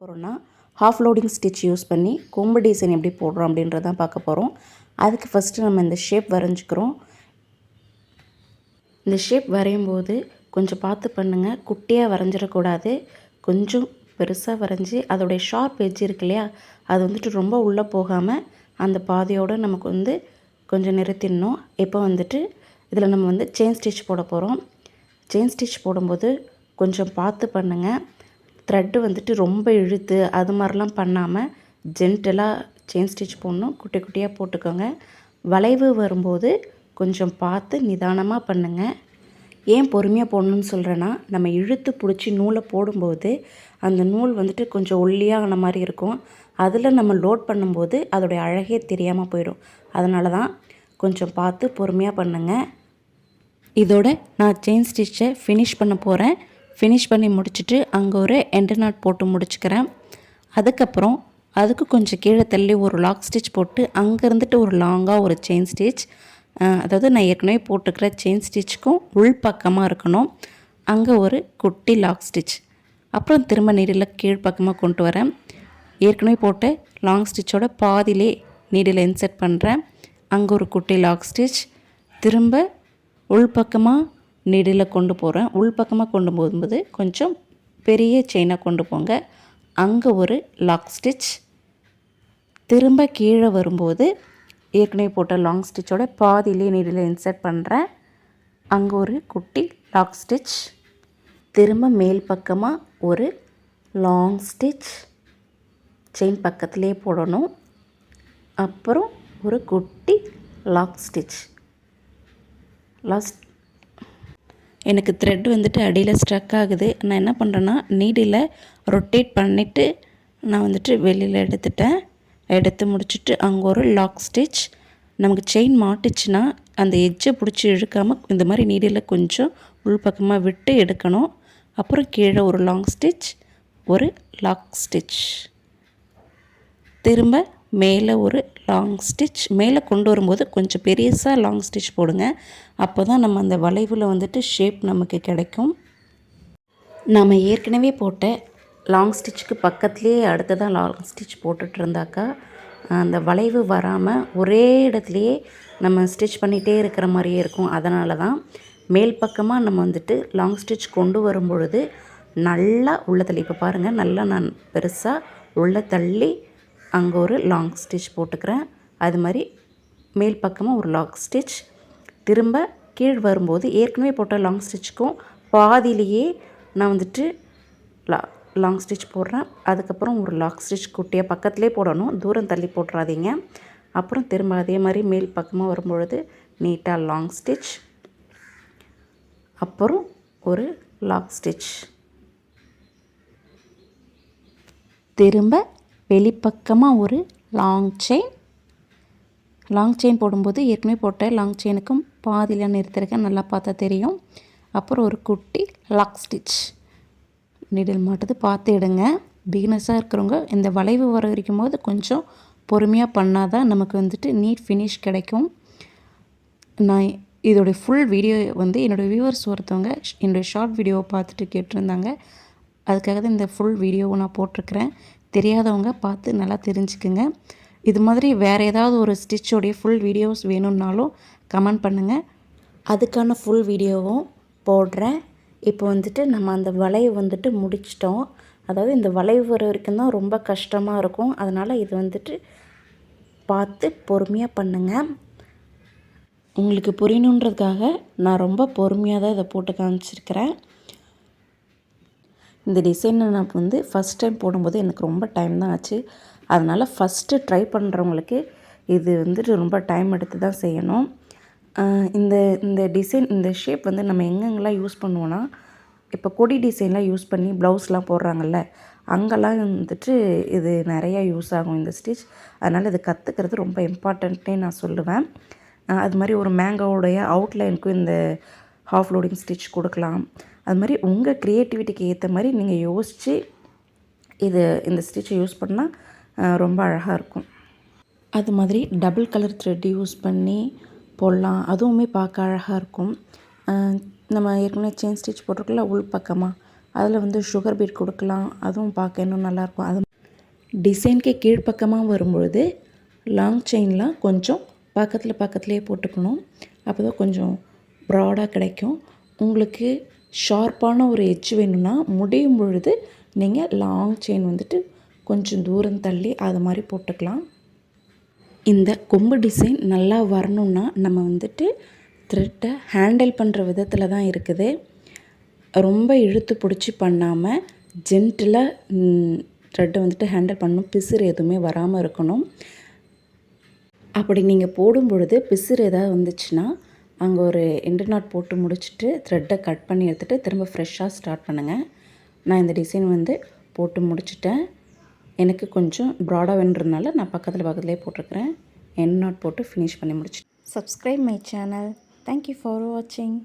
போகிறோன்னா half loading stitch use பண்ணி கொம்பு டிசைன் எப்படி போடுறோம் அப்படின்றத தான் பார்க்க போகிறோம் அதுக்கு ஃபஸ்ட்டு நம்ம இந்த ஷேப் வரைஞ்சிக்கிறோம். இந்த ஷேப் வரையும் போது கொஞ்சம் பார்த்து பண்ணுங்கள் குட்டியாக வரைஞ்சிடக்கூடாது. கொஞ்சம் பெருசாக வரைஞ்சி அதோடைய ஷார்ப் எஜ் இருக்கு இல்லையா? அது வந்துட்டு ரொம்ப உள்ளே போகாமல் அந்த பாதையோடு நமக்கு வந்து கொஞ்சம் நிறுத்திடணும். இப்போ வந்துட்டு இதில் நம்ம வந்து செயின் ஸ்டிச் போட போகிறோம் செயின் ஸ்டிச் போடும்போது கொஞ்சம் பார்த்து பண்ணுங்கள் த்ரெட்டு வந்துட்டு ரொம்ப இழுத்து அது மாதிரிலாம் பண்ணாமல் ஜென்டலாக செயின் ஸ்டிச் போடணும். குட்டி குட்டியாக போட்டுக்கோங்க. வளைவு வரும்போது கொஞ்சம் பார்த்து நிதானமாக பண்ணுங்கள் ஏன் பொறுமையாக போடணும்னு சொல்கிறேன்னா நம்ம இழுத்து பிடிச்சி நூலை போடும்போது அந்த நூல் வந்துட்டு கொஞ்சம் ஒல்லியாக மாதிரி இருக்கும். அதில் நம்ம லோட் பண்ணும்போது அதோடைய அழகே தெரியாமல் போயிடும். அதனால தான் கொஞ்சம் பார்த்து பொறுமையாக பண்ணுங்கள் இதோட நான் செயின் ஸ்டிச்சை ஃபினிஷ் பண்ண போகிறேன் ஃபினிஷ் பண்ணி முடிச்சுட்டு அங்கே ஒரு எண்டு நாட் போட்டு முடிச்சுக்கிறேன். அதுக்கப்புறம் அதுக்கு கொஞ்சம் கீழே தள்ளி ஒரு லாக் ஸ்டிச் போட்டு அங்கே இருந்துட்டு ஒரு லாங்காக ஒரு செயின் ஸ்டிச் அதாவது நான் ஏற்கனவே போட்டுக்கிற செயின் ஸ்டிச்சுக்கும் உள் பக்கமாக இருக்கணும். அங்கே ஒரு குட்டி லாக் ஸ்டிச் அப்புறம் திரும்ப நீடில் கீழ்ப்பக்கமாக கொண்டு வரேன். ஏற்கனவே போட்ட லாங் ஸ்டிச்சோட பாதியிலே நீடில் இன்செர்ட் பண்ணுறேன் அங்கே ஒரு குட்டி லாக் ஸ்டிச் திரும்ப உள்பக்கமாக நெடில் கொண்டு போகிறேன் உள்பக்கமாக கொண்டு போகும்போது கொஞ்சம் பெரிய செயினாக கொண்டு போங்க. அங்கே ஒரு லாக் ஸ்டிச் திரும்ப கீழே வரும்போது ஏற்கனவே போட்ட லாங் ஸ்டிச்சோட பாதியிலே நெடில் இன்சர்ட் பண்ணுறேன் அங்கே ஒரு குட்டி லாக் ஸ்டிச் திரும்ப மேல் பக்கமாக ஒரு லாங் ஸ்டிச் செயின் பக்கத்துலேயே போடணும். அப்புறம் ஒரு குட்டி லாக் ஸ்டிச் லாஸ்ட் எனக்கு த்ரெட் வந்துட்டு அடியில் ஸ்ட்ரக் ஆகுது. நான் என்ன பண்ணுறேன்னா நீடில் ரொட்டேட் பண்ணிவிட்டு நான் வந்துட்டு வெளியில் எடுத்துட்டேன். எடுத்து முடிச்சுட்டு அங்கே ஒரு லாக் ஸ்டிச் நமக்கு செயின் மாட்டுச்சுன்னா அந்த எஜ்ஜை பிடிச்சி இழுக்காமல் இந்த மாதிரி நீடில் கொஞ்சம் உள்பக்கமாக விட்டு எடுக்கணும். அப்புறம் கீழே ஒரு லாங் ஸ்டிச் ஒரு லாக் ஸ்டிச் திரும்ப மேலே ஒரு லாங் ஸ்டிச் மேலே கொண்டு வரும்போது கொஞ்சம் பெருசாக லாங் ஸ்டிச் போடுங்க. அப்போ தான் நம்ம அந்த வளைவில் வந்துட்டு ஷேப் நமக்கு கிடைக்கும். நம்ம ஏற்கனவே போட்ட லாங் ஸ்டிச்சுக்கு பக்கத்துலேயே அடுத்ததாக லாங் ஸ்டிச் போட்டுட்டு இருந்தாக்கா அந்த வளைவு வராமல் ஒரே இடத்துலையே நம்ம ஸ்டிச் பண்ணிகிட்டே இருக்கிற மாதிரியே இருக்கும். அதனால தான் மேல் பக்கமாக நம்ம வந்துட்டு லாங் ஸ்டிச் கொண்டு வரும் பொழுது நல்லா உள்ள தள்ளி இப்போ பாருங்கள் நல்லா நான் பெருசாக உள்ள தள்ளி அங்கே ஒரு லாங் ஸ்டிச் போட்டுக்கிறேன். அது மாதிரி மேல் பக்கமாக ஒரு லாங் ஸ்டிச் திரும்ப கீழ் வரும்போது ஏற்கனவே போட்ட லாங் ஸ்டிச்சுக்கும் பாதியிலேயே நான் வந்துட்டு லா லாங் ஸ்டிச் போடுறேன். அதுக்கப்புறம் ஒரு லாங் ஸ்டிச் குட்டியாக பக்கத்துலேயே போடணும். தூரம் தள்ளி போட்டுறாதீங்க. அப்புறம் திரும்ப அதே மாதிரி மேல் பக்கமாக வரும்பொழுது நீட்டாக லாங் ஸ்டிச் அப்புறம் ஒரு லாக் ஸ்டிச் திரும்ப வெளிப்பக்கமாக ஒரு லாங் செயின் லாங் செயின் போடும்போது ஏற்கனவே போட்ட லாங் செயினுக்கும் பாதியில் நிறுத்திருக்கேன். நல்லா பார்த்தா தெரியும். அப்புறம் ஒரு குட்டி லாக் ஸ்டிச் நீடில் மாட்டுது. பார்த்து எடுங்க. பிகினஸாக இருக்கிறவங்க இந்த வளைவு வர வரைக்கும் போது கொஞ்சம் பொறுமையாக பண்ணால் தான் நமக்கு வந்துட்டு நீட் ஃபினிஷ் கிடைக்கும். நான் இதோடைய ஃபுல் வீடியோ வந்து என்னோடய வியூவர்ஸ் ஒருத்தவங்க என்னுடைய ஷார்ட் வீடியோவை பார்த்துட்டு கேட்டிருந்தாங்க. அதுக்காக தான் இந்த ஃபுல் வீடியோவை நான் போட்டிருக்கிறேன். தெரியாதவங்க பார்த்து நல்லா தெரிஞ்சுக்குங்க. இது மாதிரி வேறு ஏதாவது ஒரு ஸ்டிச்சோடைய ஃபுல் வீடியோஸ் வேணும்னாலும் கமெண்ட் பண்ணுங்கள் அதுக்கான ஃபுல் வீடியோவும் போடுறேன். இப்போ வந்துட்டு நம்ம அந்த வளைவு வந்துட்டு முடிச்சிட்டோம். அதாவது இந்த வளைவு வர வரைக்கும் தான் ரொம்ப கஷ்டமாக இருக்கும். அதனால் இது வந்துட்டு பார்த்து பொறுமையாக பண்ணுங்கள் உங்களுக்கு புரியணுன்றதுக்காக நான் ரொம்ப பொறுமையாக தான் இதை போட்டு காமிச்சிருக்கிறேன். இந்த டிசைனை நான் வந்து ஃபஸ்ட் டைம் போடும்போது எனக்கு ரொம்ப டைம் தான் ஆச்சு. அதனால் ஃபஸ்ட்டு ட்ரை பண்ணுறவங்களுக்கு இது வந்துட்டு ரொம்ப டைம் எடுத்து தான் செய்யணும். இந்த இந்த டிசைன் இந்த ஷேப் வந்து நம்ம எங்கெங்கெல்லாம் யூஸ் பண்ணுவோன்னா இப்போ கொடி டிசைன்லாம் யூஸ் பண்ணி ப்ளவுஸ்லாம் போடுறாங்கல்ல அங்கெல்லாம் வந்துட்டு இது நிறையா யூஸ் ஆகும் இந்த ஸ்டிச் அதனால் இது கற்றுக்கிறது ரொம்ப இம்பார்ட்டண்ட்டே நான் சொல்லுவேன். அது மாதிரி ஒரு மேங்கோவுடைய அவுட்லைனுக்கும் இந்த ஹாஃப் லோடிங் ஸ்டிச் கொடுக்கலாம். அது மாதிரி உங்கள் க்ரியேட்டிவிட்டிக்கு ஏற்ற மாதிரி நீங்கள் யோசித்து இது இந்த ஸ்டிச்சை யூஸ் பண்ணால் ரொம்ப அழகாக இருக்கும். அது மாதிரி டபுள் கலர் த்ரெட் யூஸ் பண்ணி போடலாம். அதுவுமே பார்க்க அழகாக இருக்கும். நம்ம ஏற்கனவே செயின் ஸ்டிச் போட்டிருக்கல உள் பக்கமாக அதில் வந்து சுகர் பீட் கொடுக்கலாம். அதுவும் பார்க்க இன்னும் நல்லாயிருக்கும் அது டிசைனுக்கு கீழ்ப்பக்கமாக வரும்பொழுது லாங் செயின்லாம் கொஞ்சம் பக்கத்தில் பக்கத்துலேயே போட்டுக்கணும். அப்போ தான் கொஞ்சம் ப்ராடாக கிடைக்கும். உங்களுக்கு ஷார்ப்பான ஒரு எட்ஜ் வேணும்னா முடியும் பொழுது நீங்கள் லாங் செயின் வந்துட்டு கொஞ்சம் தூரம் தள்ளி அது மாதிரி போட்டுக்கலாம். இந்த கொம்பு டிசைன் நல்லா வரணும்னா நம்ம வந்துட்டு த்ரெட்டை ஹேண்டில் பண்ணுற விதத்தில் தான் இருக்குது. ரொம்ப இழுத்து பிடிச்சி பண்ணாமல் ஜென்டிலாக த்ரெட்டை வந்துட்டு ஹேண்டில் பண்ணணும். பிசுறு எதுவுமே வராமல் இருக்கணும். அப்படி நீங்கள் போடும் பொழுது பிசுறு எதாவது வந்துச்சுன்னா அங்கே ஒரு எண்டு நாட் போட்டு முடிச்சுட்டு த்ரெட்டை கட் பண்ணி எடுத்துகிட்டு திரும்ப ஃப்ரெஷ்ஷாக ஸ்டார்ட் பண்ணுங்கள் நான் இந்த டிசைன் வந்து போட்டு முடிச்சிட்டேன். எனக்கு கொஞ்சம் ப்ராடாக வேணுன்றதுனால நான் பக்கத்தில் பக்கத்துலேயே போட்டிருக்கிறேன். எண்ட் நாட் போட்டு ஃபினிஷ் பண்ணி முடிச்சிட்டேன். Subscribe my channel thank you for வாட்சிங்